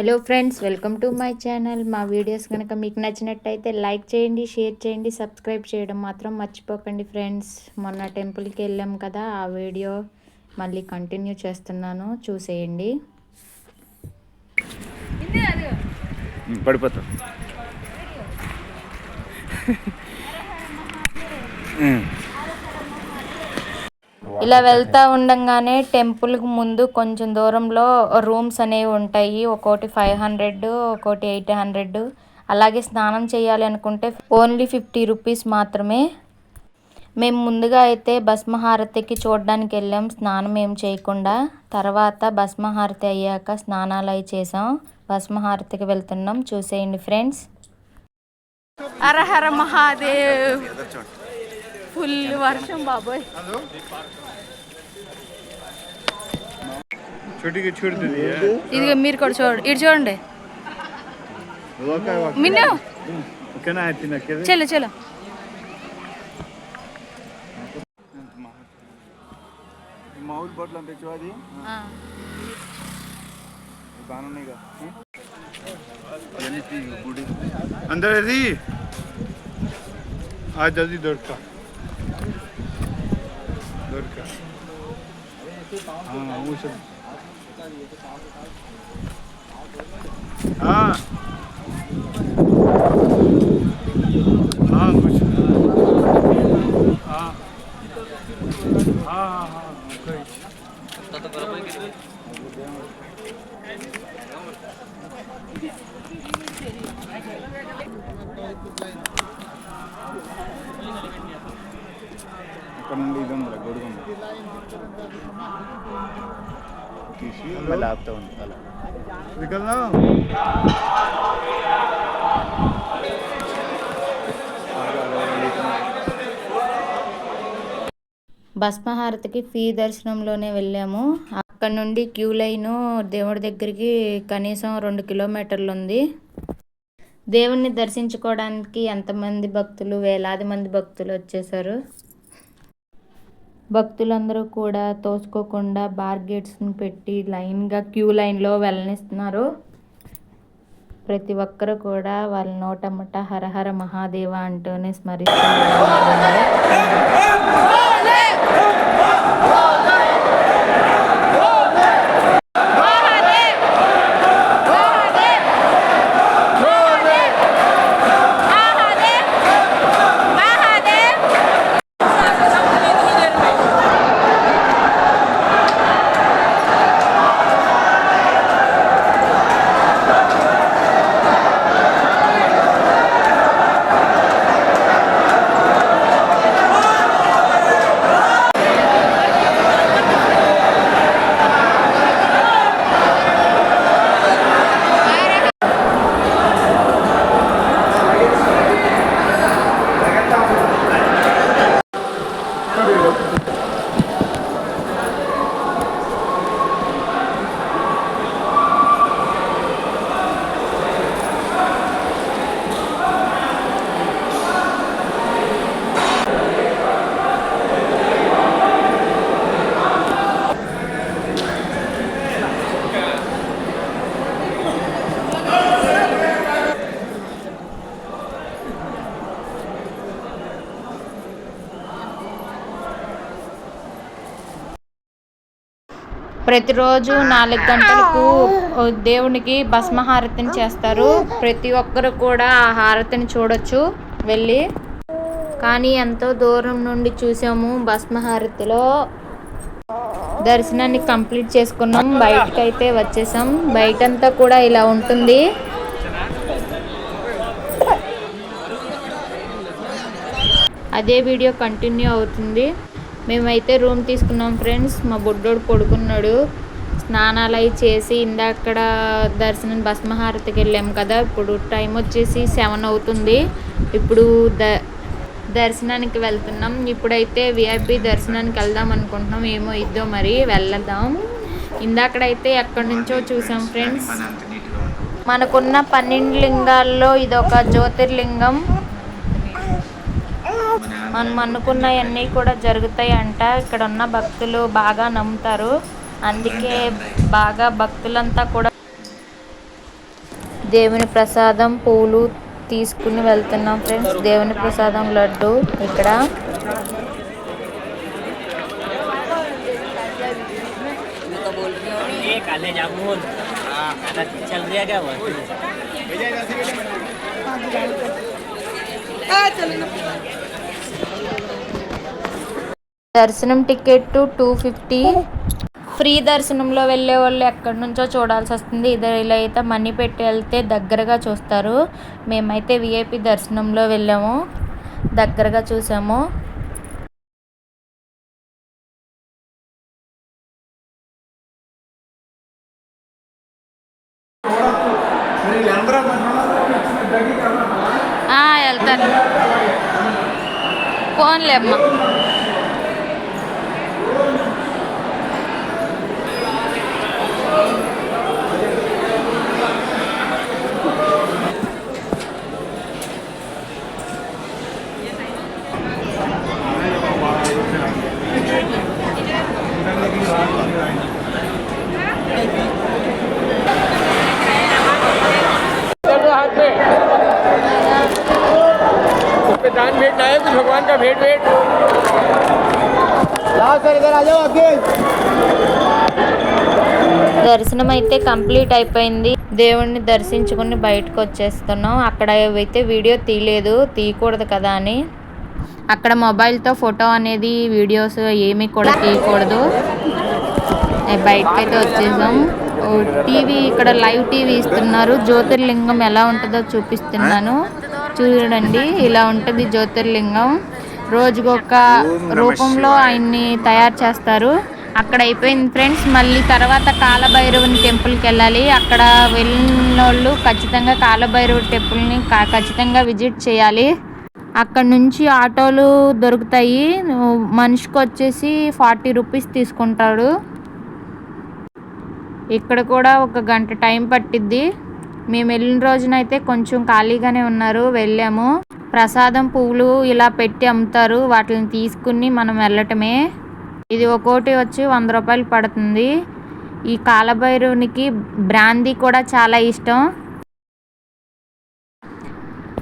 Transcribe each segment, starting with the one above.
Hello friends welcome to my channel మా videos కనుక మీకు నచ్చినట్టయితే లైక్ చేయండి షేర్ చేయండి సబ్స్క్రైబ్ చేయడం మాత్రం మర్చిపోకండి ఫ్రెండ్స్ మొన్న టెంపుల్కి వెళ్ళాం కదా ఆ వీడియో మళ్ళీ కంటిన్యూ చేస్తున్నాను చూసేయండి పడిపోతా ఇలా వెళ్తా ఉండగానే టెంపుల్ ముందు కొంచెం దూరంలో రూమ్స్ అనేవి ఉంటాయి ఒక్కోటి ఫైవ్ హండ్రెడ్ ఒక్కోటి ఎయిట్ హండ్రెడ్ అలాగే స్నానం చేయాలి అనుకుంటే ఓన్లీ ఫిఫ్టీ రూపీస్ మాత్రమే మేము ముందుగా అయితే భస్మహారతికి చూడడానికి వెళ్ళాం స్నానం ఏం చేయకుండా తర్వాత భస్మహారతి అయ్యాక స్నానాలు అవి చేసాం భస్మహారతికి వెళ్తున్నాం చూసేయండి ఫ్రెండ్స్ అరహర మహాదేవ్ ఫుల్ వర్షం బాబోయ్ छोटी की छोड़ दी है ఇది మీరు కూడా చూడండి ఇటు చూడండి మిన్ను कहना है तीन के చలో చలో माहौल बोटल అంటే చూది బాగున్నాయి కదా अंदर है जी आज जल्दी दौड़ का दौड़ का हाँ वो सब ఇక్కడ నుండి ఇదండి గొడుగు తీసి మళ్ళీ ఆపుతా ఉంది అలా భస్మహారతికి ఫీ దర్శనంలోనే వెళ్ళాము అక్కడ నుండి క్యూ లైన్ దేవుడి దగ్గరికి కనీసం రెండు కిలోమీటర్లు ఉంది దేవుణ్ణి దర్శించుకోవడానికి ఎంతమంది భక్తులు వేలాది మంది భక్తులు వచ్చేసారు భక్తులందరూ కూడా తోసుకోకుండా బార్ బార్గేట్స్ని పెట్టి లైన్గా క్యూ లైన్లో వెళ్ళనిస్తున్నారు ప్రతి ఒక్కరు కూడా వాళ్ళ నోటమ్మట హరహర మహాదేవ అంటూనే స్మరిస్తున్నారు ప్రతిరోజు నాలుగు గంటలకు దేవునికి భస్మహారతిని చేస్తారు ప్రతి ఒక్కరు కూడా ఆ హారతిని చూడొచ్చు వెళ్ళి కానీ ఎంతో దూరం నుండి చూసాము భస్మహారతిలో దర్శనాన్ని కంప్లీట్ చేసుకున్నాం బయటకైతే వచ్చేసాం బయటంతా కూడా ఇలా ఉంటుంది అదే వీడియో కంటిన్యూ అవుతుంది మేమైతే రూమ్ తీసుకున్నాం ఫ్రెండ్స్ మా బుడ్డోడు పడుకున్నాడు స్నానాలు అవి చేసి ఇందాకడ దర్శనం భస్మహారతికి వెళ్ళాము కదా ఇప్పుడు టైం వచ్చేసి సెవెన్ అవుతుంది ఇప్పుడు ద దర్శనానికి వెళ్తున్నాం ఇప్పుడైతే విఐపి దర్శనానికి వెళ్దాం అనుకుంటున్నాం ఏమో ఇద్దో మరి వెళ్దాం ఇందాకడైతే ఎక్కడి నుంచో చూసాం ఫ్రెండ్స్ మనకున్న పన్నెండు లింగాల్లో ఇదొక జ్యోతిర్లింగం మనం అనుకున్నవన్నీ కూడా జరుగుతాయి అంట ఇక్కడ ఉన్న భక్తులు బాగా నమ్ముతారు అందుకే బాగా భక్తులంతా కూడా దేవుని ప్రసాదం పూలు తీసుకుని వెళ్తున్నాం ఫ్రెండ్స్ దేవుని ప్రసాదం లడ్డు ఇక్కడ దర్శనం టికెట్ టూ ఫిఫ్టీ ఫ్రీ దర్శనంలో వెళ్ళే వాళ్ళు ఎక్కడి నుంచో చూడాల్సి వస్తుంది ఇలా అయితే మనీ పెట్టి వెళ్తే దగ్గరగా చూస్తారు మేమైతే విఐపి దర్శనంలో వెళ్ళాము దగ్గరగా చూసాము వెళ్తాను ఫోన్లేమ్మా उसपे दान भेंट लाए कुछ भगवान का भेंट भेंट దర్శనం అయితే కంప్లీట్ అయిపోయింది దేవుణ్ణి దర్శించుకుని బయటకు వచ్చేస్తున్నాం అక్కడ అయితే వీడియో తీయలేదు తీయకూడదు కదా అని అక్కడ మొబైల్తో ఫోటో అనేది వీడియోస్ ఏమీ కూడా తీయకూడదు బయటకు అయితే వచ్చేసాం ఓ టీవీ ఇక్కడ లైవ్ టీవీ ఇస్తున్నారు జ్యోతిర్లింగం ఎలా ఉంటుందో చూపిస్తున్నాను చూడండి ఇలా ఉంటుంది జ్యోతిర్లింగం రోజుకొక రూపంలో ఆయన్ని తయారు చేస్తారు అక్కడ అయిపోయింది ఫ్రెండ్స్ మళ్ళీ తర్వాత కాలభైరవుని టెంపుల్కి వెళ్ళాలి అక్కడ వెళ్ళిన వాళ్ళు ఖచ్చితంగా కాలభైరవు టెంపుల్ని ఖచ్చితంగా విజిట్ చేయాలి అక్కడ నుంచి ఆటోలు దొరుకుతాయి మనిషికి వచ్చేసి ఫార్టీ రూపీస్ తీసుకుంటాడు ఇక్కడ కూడా ఒక గంట టైం పట్టిద్ది మేము వెళ్ళిన రోజునైతే కొంచెం ఖాళీగానే ఉన్నారు వెళ్ళాము ప్రసాదం పువ్వులు ఇలా పెట్టి అమ్ముతారు వాటిని తీసుకుని మనం వెళ్ళటమే ఇది ఒక్కోటి వచ్చి వంద రూపాయలు పడుతుంది ఈ కాలభైరవునికి బ్రాందీ కూడా చాలా ఇష్టం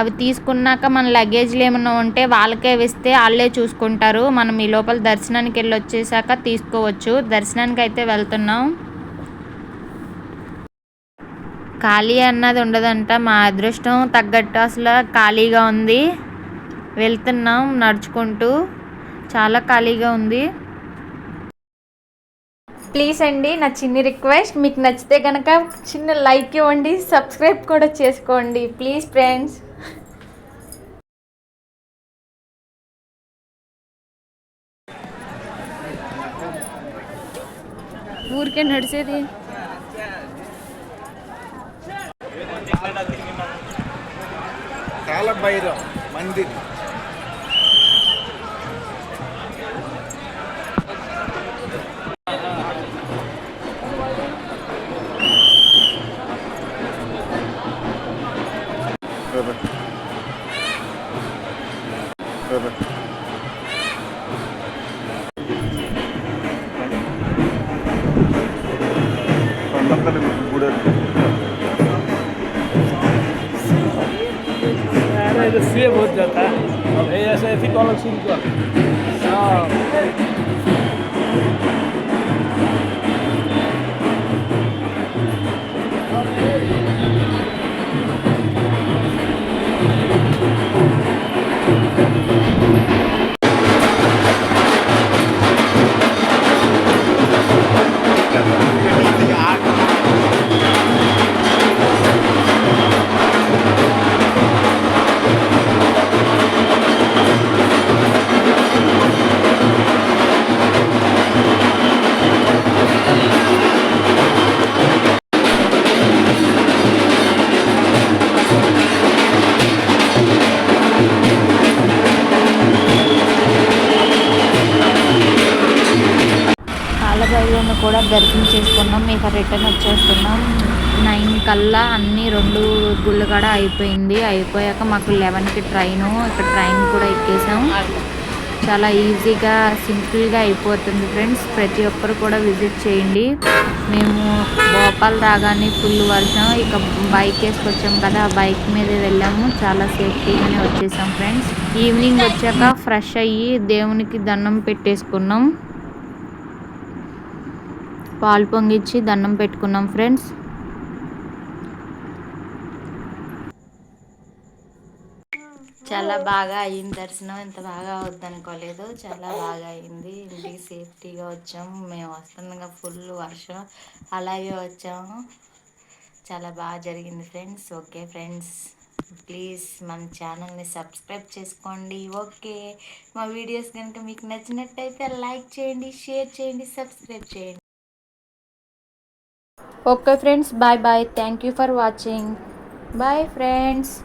అవి తీసుకున్నాక మన లగేజ్లు ఏమైనా ఉంటే వాళ్ళకే వేస్తే వాళ్ళే చూసుకుంటారు మనం ఈ లోపల దర్శనానికి వెళ్ళి వచ్చేసాక తీసుకోవచ్చు దర్శనానికి అయితే వెళ్తున్నాం ఖాళీ అన్నది ఉండదంట మా అదృష్టం తగ్గట్టు అసలు ఖాళీగా ఉంది వెళ్తున్నాం నడుచుకుంటూ చాలా ఖాళీగా ఉంది ప్లీజ్ అండి నా చిన్ని రిక్వెస్ట్ మీకు నచ్చితే కనుక చిన్న లైక్ ఇవ్వండి సబ్స్క్రైబ్ కూడా చేసుకోండి ప్లీజ్ ఫ్రెండ్స్ ఊరికే నడిచేది కాలభైరవ్ మందిర్ పండ్ల గుడి જોઈએ है अब હવે એસએથી કોલેજ શું हाँ దర్శనం చేసుకున్నాం ఇక రిటర్న్ వచ్చేస్తున్నాం నైన్ కల్లా అన్ని రెండు గుళ్ళు కూడా అయిపోయింది అయిపోయాక మాకు లెవెన్కి ట్రైను ఇక్కడ ట్రైన్ కూడా ఎక్కేసాం చాలా ఈజీగా సింపుల్గా అయిపోతుంది ఫ్రెండ్స్ ప్రతి ఒక్కరు కూడా విజిట్ చేయండి మేము భోపాల్ రాగానే ఫుల్ వర్షం ఇక బైక్ వేసుకొచ్చాం కదా ఆ బైక్ మీద వెళ్ళాము చాలా సేఫ్టీగానే వచ్చేసాం ఫ్రెండ్స్ ఈవినింగ్ వచ్చాక ఫ్రెష్ అయ్యి దేవునికి దండం పెట్టేసుకున్నాం పాలు పొంగిచ్చి దండం పెట్టుకున్నాం ఫ్రెండ్స్ చాలా బాగా అయింది దర్శనం ఎంత బాగా అవుద్దనుకోలేదు చాలా బాగా అయింది ఇంటికి సేఫ్టీగా వచ్చాము మేము వస్తుండగా ఫుల్ వర్షం అలాగే వచ్చాము చాలా బాగా జరిగింది ఫ్రెండ్స్ ఓకే ఫ్రెండ్స్ ప్లీజ్ మన ఛానల్ని సబ్స్క్రైబ్ చేసుకోండి ఓకే మా వీడియోస్ కనుక మీకు నచ్చినట్టయితే లైక్ చేయండి షేర్ చేయండి సబ్స్క్రైబ్ చేయండి Okay friends, bye bye. Thank you for watching. Bye friends.